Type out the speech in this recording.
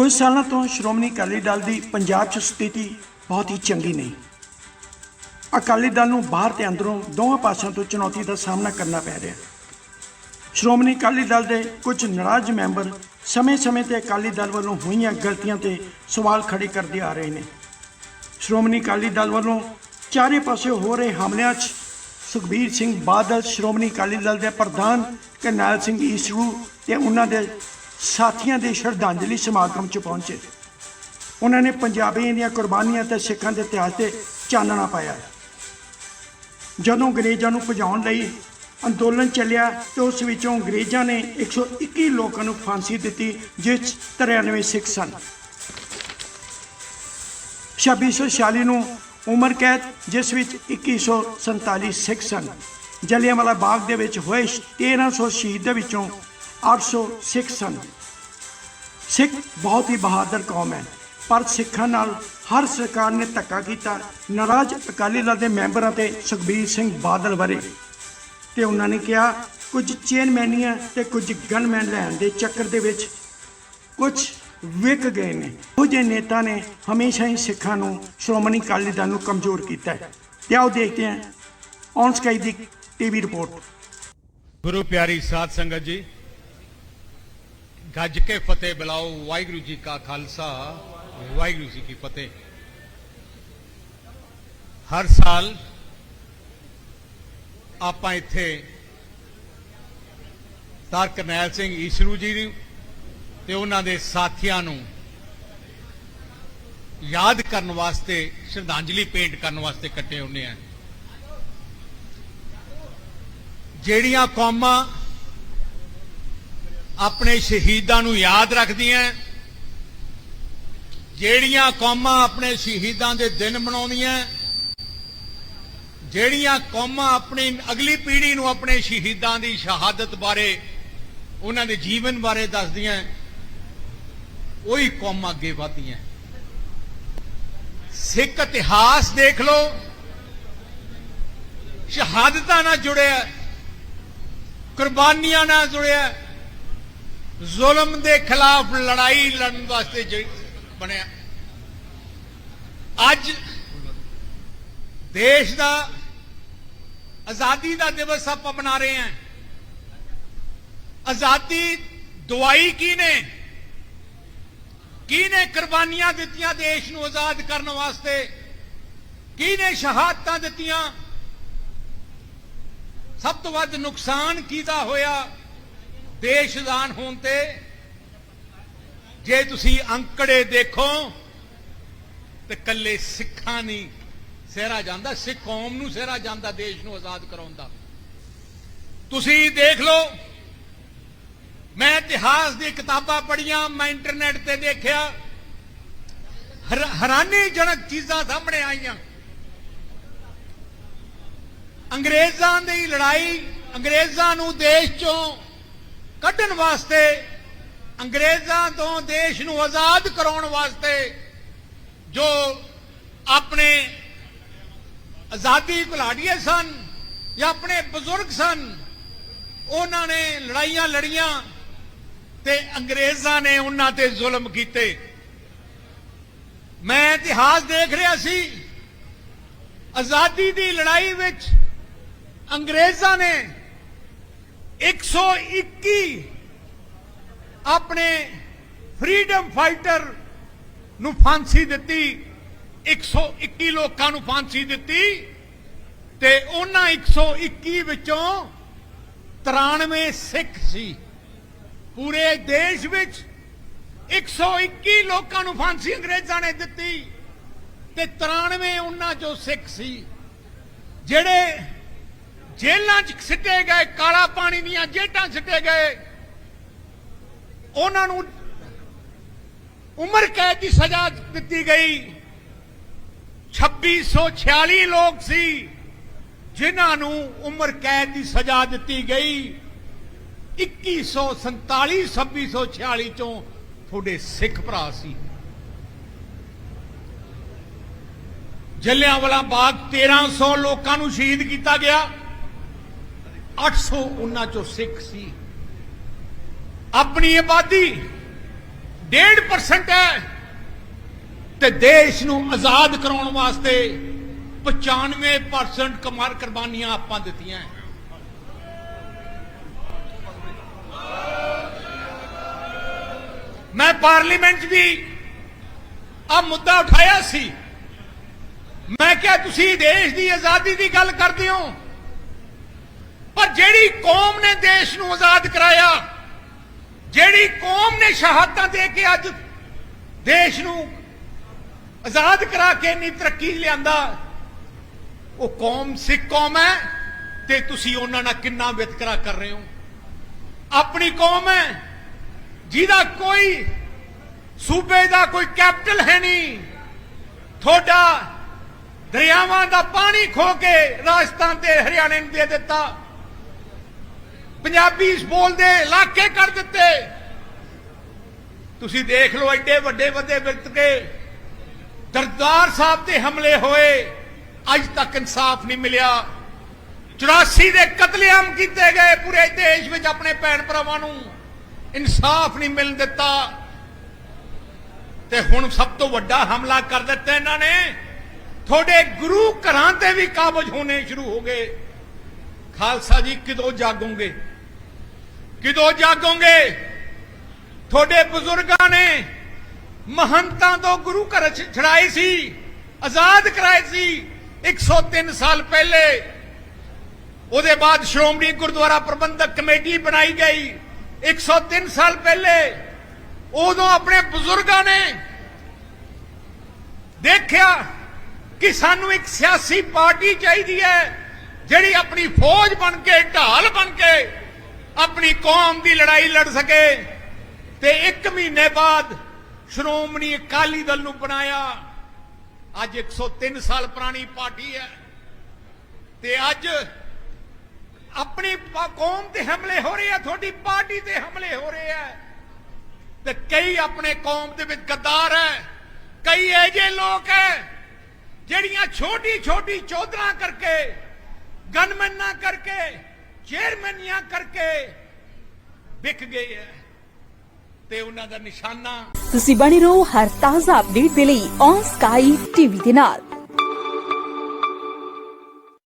ਕੁਝ ਸਾਲਾਂ ਤੋਂ ਸ਼੍ਰੋਮਣੀ ਅਕਾਲੀ ਦਲ ਦੀ ਪੰਜਾਬ 'ਚ ਸਥਿਤੀ ਬਹੁਤ ਹੀ ਚੰਗੀ ਨਹੀਂ। ਅਕਾਲੀ ਦਲ ਨੂੰ ਬਾਹਰ ਤੇ ਅੰਦਰੋਂ ਦੋਵਾਂ ਪਾਸਿਆਂ ਤੋਂ ਚੁਣੌਤੀ ਦਾ ਸਾਹਮਣਾ ਕਰਨਾ ਪੈ ਰਿਹਾ। ਸ਼੍ਰੋਮਣੀ ਅਕਾਲੀ ਦਲ ਦੇ ਕੁਝ ਨਾਰਾਜ਼ ਮੈਂਬਰ ਸਮੇਂ-ਸਮੇਂ ਤੇ ਅਕਾਲੀ ਦਲ ਵੱਲੋਂ ਹੋਈਆਂ ਗਲਤੀਆਂ ਤੇ ਸਵਾਲ ਖੜੇ ਕਰਦੇ ਆ ਰਹੇ ਨੇ। ਸ਼੍ਰੋਮਣੀ ਅਕਾਲੀ ਦਲ ਵੱਲੋਂ ਚਾਰੇ ਪਾਸੇ ਹੋ ਰਹੇ ਹਮਲਿਆਂ 'ਚ ਸੁਖਬੀਰ ਸਿੰਘ ਬਾਦਲ, ਸ਼੍ਰੋਮਣੀ ਅਕਾਲੀ ਦਲ ਦੇ ਪ੍ਰਧਾਨ ਕਰਨੈਲ ਸਿੰਘ ਈਸਰੂ ਤੇ ਉਹਨਾਂ ਦੇ ਸਾਥੀਆਂ ਦੇ ਸ਼ਰਧਾਂਜਲੀ ਸਮਾਗਮ 'ਚ ਪਹੁੰਚੇ। ਉਹਨਾਂ ਨੇ ਪੰਜਾਬੀਆਂ ਦੀਆਂ ਕੁਰਬਾਨੀਆਂ ਤੇ ਸਿੱਖਾਂ ਦੇ ਇਤਿਹਾਸ ਤੇ ਚਾਨਣਾ ਪਾਇਆ। ਜਦੋਂ ਅੰਗਰੇਜ਼ਾਂ ਨੂੰ ਭਜਾਉਣ ਲਈ ਅੰਦੋਲਨ ਚੱਲਿਆ, ਤੇ ਉਸ ਵਿੱਚੋਂ ਅੰਗਰੇਜ਼ਾਂ ਨੇ 121 ਲੋਕਾਂ ਨੂੰ ਫਾਂਸੀ ਦਿੱਤੀ, ਜਿਸ 'ਚ 93 ਸਿੱਖ ਸਨ। 2646 ਨੂੰ ਉਮਰ ਕੈਦ, ਜਿਸ ਵਿੱਚ 2147 ਸਿੱਖ ਸਨ। ਜਲਿਆਂਵਾਲਾ ਬਾਗ ਦੇ ਵਿੱਚ ਹੋਏ 1300 ਸ਼ਹੀਦ ਦੇ ਵਿੱਚੋਂ 800 ਸਿੱਖ ਸਨ। ਸਿੱਖ ਬਹੁਤ ਹੀ ਬਹਾਦਰ ਕੌਮ ਹੈ, ਪਰ ਸਿੱਖਾਂ ਨਾਲ ਹਰ ਸਰਕਾਰ ਨੇ ਧੱਕਾ ਕੀਤਾ। ਨਾਰਾਜ਼ ਅਕਾਲੀ ਦਲ ਦੇ ਮੈਂਬਰਾਂ ਤੇ ਸੁਖਬੀਰ ਸਿੰਘ ਬਾਦਲ ਬਾਰੇ ਤੇ ਉਹਨਾਂ ਨੇ ਕਿਹਾ, ਕੁਝ ਚੇਅਰਮੈਨੀਆਂ ਤੇ ਕੁਝ ਗਨਮੈਨ ਲੈਣ ਦੇ ਚੱਕਰ ਦੇ ਵਿੱਚ ਕੁਝ ਵਿਕ ਗਏ ਨੇ। ਉਹ ਜਿਹੇ ਨੇਤਾ ਨੇ ਹਮੇਸ਼ਾ ਹੀ ਸਿੱਖਾਂ ਨੂੰ, ਸ਼੍ਰੋਮਣੀ ਅਕਾਲੀ ਦਲ ਨੂੰ ਕਮਜ਼ੋਰ ਕੀਤਾ ਹੈ। ਤੇ ਆਓ ਦੇਖਦੇ ਹਾਂ, ਔਨ ਸਕਾਈ ਦੀ ਟੀਵੀ ਰਿਪੋਰਟ। ਗੁਰੂ ਪਿਆਰੀ ਸਾਧ ਸੰਗਤ ਜੀ ਗੱਜ ਕੇ ਫਤਿਹ ਬੁਲਾਓ, ਵਾਹਿਗੁਰੂ ਜੀ ਕਾ ਖਾਲਸਾ, ਵਾਹਿਗੁਰੂ ਜੀ ਕੀ ਫਤਿਹ। ਹਰ ਸਾਲ ਆਪਾਂ ਇੱਥੇ ਤਾਰ ਕਰਨੈਲ ਸਿੰਘ ਈਸ਼ਰੂ ਜੀ ਨੂੰ ਤੇ ਉਹਨਾਂ ਦੇ ਸਾਥੀਆਂ ਨੂੰ ਯਾਦ ਕਰਨ ਵਾਸਤੇ, ਸ਼ਰਧਾਂਜਲੀ ਭੇਂਟ ਕਰਨ ਵਾਸਤੇ ਇਕੱਠੇ ਹੁੰਦੇ ਆ ਜਿਹੜੀਆਂ ਕੌਮਾਂ ਆਪਣੇ ਸ਼ਹੀਦਾਂ ਨੂੰ ਯਾਦ ਰੱਖਦੀਆਂ ਜਿਹੜੀਆਂ ਕੌਮਾਂ ਆਪਣੇ ਸ਼ਹੀਦਾਂ ਦੇ ਦਿਨ ਮਨਾਉਂਦੀਆਂ ਜਿਹੜੀਆਂ ਕੌਮਾਂ ਆਪਣੀ ਅਗਲੀ ਪੀੜ੍ਹੀ ਨੂੰ ਆਪਣੇ ਸ਼ਹੀਦਾਂ ਦੀ ਸ਼ਹਾਦਤ ਬਾਰੇ, ਉਹਨਾਂ ਦੇ ਜੀਵਨ ਬਾਰੇ ਦੱਸਦੀਆਂ ਉਹੀ ਕੌਮਾਂ ਅੱਗੇ ਵਧਦੀਆਂ ਸਿੱਖ ਇਤਿਹਾਸ ਦੇਖ ਲਓ, ਸ਼ਹਾਦਤਾਂ ਨਾਲ ਜੁੜਿਆ ਕੁਰਬਾਨੀਆਂ ਨਾਲ ਜੁੜਿਆ ਜ਼ੁਲਮ ਦੇ ਖਿਲਾਫ ਲੜਾਈ ਲੜਨ ਵਾਸਤੇ ਬਣਿਆ। ਅੱਜ ਦੇਸ਼ ਦਾ ਆਜ਼ਾਦੀ ਦਾ ਦਿਵਸ ਆਪਾਂ ਮਨਾ ਰਹੇ ਹਾਂ। ਆਜ਼ਾਦੀ ਦਵਾਈ ਕੀ ਨੇ ਕੀ ਨੇ ਕੁਰਬਾਨੀਆਂ ਦਿੱਤੀਆਂ ਦੇਸ਼ ਨੂੰ ਆਜ਼ਾਦ ਕਰਨ ਵਾਸਤੇ? ਕੀ ਨੇ ਸ਼ਹਾਦਤਾਂ ਦਿੱਤੀਆਂ? ਸਭ ਤੋਂ ਵੱਧ ਨੁਕਸਾਨ ਕਿਹਦਾ ਹੋਇਆ? ਦੇਸ਼ਦਾਨ ਹੋਣ ਤੇ ਜੇ ਤੁਸੀਂ ਅੰਕੜੇ ਦੇਖੋ ਤੇ ਕੱਲੇ ਸਿੱਖਾਂ ਨਹੀਂ ਸਹਿਰਾ ਜਾਂਦਾ, ਸਿੱਖ ਕੌਮ ਨੂੰ ਸਹਿਰਾ ਜਾਂਦਾ, ਦੇਸ਼ ਨੂੰ ਆਜ਼ਾਦ ਕਰਾਉਣ ਦਾ। ਤੁਸੀਂ ਦੇਖ ਲਓ, ਮੈਂ ਇਤਿਹਾਸ ਦੀ ਕਿਤਾਬਾਂ ਪੜ੍ਹੀਆਂ, ਮੈਂ ਇੰਟਰਨੈਟ ਤੇ ਦੇਖਿਆ ਹੈਰਾਨੀਜਨਕ ਚੀਜ਼ਾਂ ਸਾਹਮਣੇ ਆਈਆਂ। ਅੰਗਰੇਜ਼ਾਂ ਦੀ ਲੜਾਈ ਅੰਗਰੇਜ਼ਾਂ ਨੂੰ ਦੇਸ਼ ਚੋਂ ਕੱਢਣ ਵਾਸਤੇ ਅੰਗਰੇਜ਼ਾਂ ਤੋਂ ਦੇਸ਼ ਨੂੰ ਆਜ਼ਾਦ ਕਰਾਉਣ ਵਾਸਤੇ ਜੋ ਆਪਣੇ ਆਜ਼ਾਦੀ ਘੁਲਾੜੀਏ ਸਨ ਜਾਂ ਆਪਣੇ ਬਜ਼ੁਰਗ ਸਨ, ਉਹਨਾਂ ਨੇ ਲੜਾਈਆਂ ਲੜੀਆਂ ਤੇ ਅੰਗਰੇਜ਼ਾਂ ਨੇ ਉਹਨਾਂ ਤੇ ਜ਼ੁਲਮ ਕੀਤੇ। ਮੈਂ ਇਤਿਹਾਸ ਦੇਖ ਰਿਹਾ ਸੀ, ਆਜ਼ਾਦੀ ਦੀ ਲੜਾਈ ਵਿੱਚ ਅੰਗਰੇਜ਼ਾਂ ਨੇ 121 ਆਪਣੇ ਫਰੀडम ਫਾਈਟਰ ਨੂੰ ਫਾਂਸੀ ਦਿੱਤੀ 121 ਲੋਕਾਂ ਨੂੰ ਫਾਂਸੀ ਦਿੱਤੀ ਤੇ ਉਹਨਾਂ 121 ਵਿੱਚੋਂ 93 ਸਿੱਖ ਸੀ। ਪੂਰੇ ਦੇਸ਼ ਵਿੱਚ 121 ਲੋਕਾਂ ਨੂੰ ਫਾਂਸੀ ਅੰਗਰੇਜ਼ਾਂ ਨੇ ਦਿੱਤੀ ਤੇ 93 ਉਹਨਾਂ ਚੋਂ ਸਿੱਖ ਸੀ, ਜਿਹੜੇ ਜੇਲ੍ਹਾਂ 'ਚ ਸਿੱਟੇ ਗਏ, ਕਾਲਾ ਪਾਣੀ ਦੀਆਂ ਜੇਟਾਂ ਸਿੱਟੇ ਗਏ। ਉਹਨਾਂ ਨੂੰ ਉਮਰ ਕੈਦ ਦੀ ਸਜ਼ਾ ਦਿੱਤੀ ਗਈ। 2646 ਲੋਕ ਸੀ ਜਿਨ੍ਹਾਂ ਨੂੰ ਉਮਰ ਕੈਦ ਦੀ ਸਜ਼ਾ ਦਿੱਤੀ ਗਈ। 2147 2646 ਚੋਂ ਤੁਹਾਡੇ ਸਿੱਖ ਭਰਾ ਸੀ। ਜਲਿਆਂਵਾਲਾ ਬਾਗ 1300 ਲੋਕਾਂ ਨੂੰ ਸ਼ਹੀਦ ਕੀਤਾ ਗਿਆ। 800 ਉਹਨਾਂ ਚੋਂ ਸਿੱਖ ਸੀ। ਆਪਣੀ ਆਬਾਦੀ 1.5% ਹੈ ਤੇ ਦੇਸ਼ ਨੂੰ ਆਜ਼ਾਦ ਕਰਾਉਣ ਵਾਸਤੇ 95% ਕਮਾਰ ਕੁਰਬਾਨੀਆਂ ਆਪਾਂ ਦਿੱਤੀਆਂ ਮੈਂ ਪਾਰਲੀਮੈਂਟ 'ਚ ਵੀ ਆ ਮੁੱਦਾ ਉਠਾਇਆ ਸੀ। ਮੈਂ ਕਿਹਾ, ਤੁਸੀਂ ਦੇਸ਼ ਦੀ ਆਜ਼ਾਦੀ ਦੀ ਗੱਲ ਕਰਦੇ ਹੋ। ਪਰ ਜਿਹੜੀ ਕੌਮ ਨੇ ਦੇਸ਼ ਨੂੰ ਆਜ਼ਾਦ ਕਰਾਇਆ, ਜਿਹੜੀ ਕੌਮ ਨੇ ਸ਼ਹਾਦਤਾਂ ਦੇ ਕੇ ਅੱਜ ਦੇਸ਼ ਨੂੰ ਆਜ਼ਾਦ ਕਰਾ ਕੇ ਇੰਨੀ ਤਰੱਕੀ ਲਿਆਂਦਾ, ਉਹ ਕੌਮ ਸਿੱਖ ਕੌਮ ਹੈ ਤੇ ਤੁਸੀਂ ਉਹਨਾਂ ਨਾਲ ਕਿੰਨਾ ਵਿਤਕਰਾ ਕਰ ਰਹੇ ਹੋ? ਆਪਣੀ ਕੌਮ ਹੈ ਜਿਹਦਾ ਕੋਈ ਸੂਬੇ ਦਾ ਕੋਈ ਕੈਪੀਟਲ ਹੈ ਨਹੀਂ। ਤੁਹਾਡਾ ਦਰਿਆਵਾਂ ਦਾ ਪਾਣੀ ਖੋ ਕੇ ਰਾਜਸਥਾਨ ਤੇ ਹਰਿਆਣੇ ਨੂੰ ਦੇ ਦਿੱਤਾ। ਪੰਜਾਬੀ ਬੋਲਦੇ ਇਲਾਕੇ ਕਰ ਦਿੱਤੇ। ਤੁਸੀਂ ਦੇਖ ਲਓ ਐਡੇ ਵੱਡੇ ਵੱਡੇ ਵਿਤਕੇ ਦਰਦਾਰ ਸਾਹਿਬ ਤੇ ਹਮਲੇ ਹੋਏ। ਅੱਜ ਤੱਕ ਇਨਸਾਫ ਨਹੀਂ ਮਿਲਿਆ। 84 ਦੇ ਕਤਲੇਆਮ ਕੀਤੇ ਗਏ ਪੂਰੇ ਦੇਸ਼ ਵਿੱਚ ਆਪਣੇ ਭੈਣ ਭਰਾਵਾਂ ਨੂੰ। ਇਨਸਾਫ ਨਹੀਂ ਮਿਲਣ ਦਿੱਤਾ। ਤੇ ਹੁਣ ਸਭ ਤੋਂ ਵੱਡਾ ਹਮਲਾ ਕਰ ਦਿੱਤਾ ਇਹਨਾਂ ਨੇ। ਤੁਹਾਡੇ ਗੁਰੂ ਘਰਾਂ ਤੇ ਵੀ ਕਾਬਜ ਹੋਣੇ ਸ਼ੁਰੂ ਹੋ ਗਏ। ਖਾਲਸਾ ਜੀ, ਕਿਦੋਂ ਜਾਗੋਗੇ? ਕਿਦੋਂ ਜਾਗੋਗੇ? ਤੁਹਾਡੇ ਬਜ਼ੁਰਗਾਂ ਨੇ ਮਹੰਤਾਂ ਤੋਂ ਗੁਰੂ ਘਰ ਛ- ਛੁਡਾਏ ਸੀ, ਆਜ਼ਾਦ ਕਰਾਏ ਸੀ 103 ਸਾਲ ਪਹਿਲੇ। ਉਹਦੇ ਬਾਅਦ ਸ਼੍ਰੋਮਣੀ ਗੁਰਦੁਆਰਾ ਪ੍ਰਬੰਧਕ ਕਮੇਟੀ ਬਣਾਈ ਗਈ 103 ਸਾਲ ਪਹਿਲੇ। ਉਦੋਂ ਆਪਣੇ ਬਜ਼ੁਰਗਾਂ ਨੇ ਦੇਖਿਆ ਕਿ ਸਾਨੂੰ ਇੱਕ ਸਿਆਸੀ ਪਾਰਟੀ ਚਾਹੀਦੀ ਹੈ, ਜਿਹੜੀ ਆਪਣੀ ਫੌਜ ਬਣ ਕੇ, ਢਾਲ ਬਣ ਕੇ ਆਪਣੀ ਕੌਮ ਦੀ ਲੜਾਈ ਲੜ ਸਕੇ ਤੇ ਇੱਕ ਮਹੀਨੇ ਬਾਅਦ ਸ਼੍ਰੋਮਣੀ ਅਕਾਲੀ ਦਲ ਨੂੰ ਬਣਾਇਆ। ਅੱਜ 103 ਸਾਲ ਪੁਰਾਣੀ ਪਾਰਟੀ ਹੈ ਤੇ ਅੱਜ ਆਪਣੀ ਕੌਮ ਤੇ ਹਮਲੇ ਹੋ ਰਹੇ ਆ, ਤੁਹਾਡੀ ਪਾਰਟੀ ਤੇ ਹਮਲੇ ਹੋ ਰਹੇ ਆ। ਤੇ ਕਈ ਆਪਣੇ ਕੌਮ ਦੇ ਵਿੱਚ ਗੱਦਾਰ ਹੈ, ਕਈ ਐਜੇ ਲੋਕ ਹੈ ਜਿਹੜੀਆਂ ਛੋਟੀ ਛੋਟੀ ਚੌਧਰਾਂ ਕਰਕੇ, ਗਨਮੈਨਾਂ ਕਰਕੇ ਚੇਅਰਮੈਨੀਆਂ ਕਰਕੇ ਵਿਕ ਗਏ ਹੈ ਤੇ ਉਹਨਾਂ ਦਾ ਨਿਸ਼ਾਨਾ ਤੁਸੀਂ ਬਣੇ ਰਹੋ ਹਰ ਤਾਜ਼ਾ ਅਪਡੇਟ ਦੇ ਲਈ ਔਨ ਸਕਾਈ ਟੀਵੀ ਦੇ ਨਾਲ।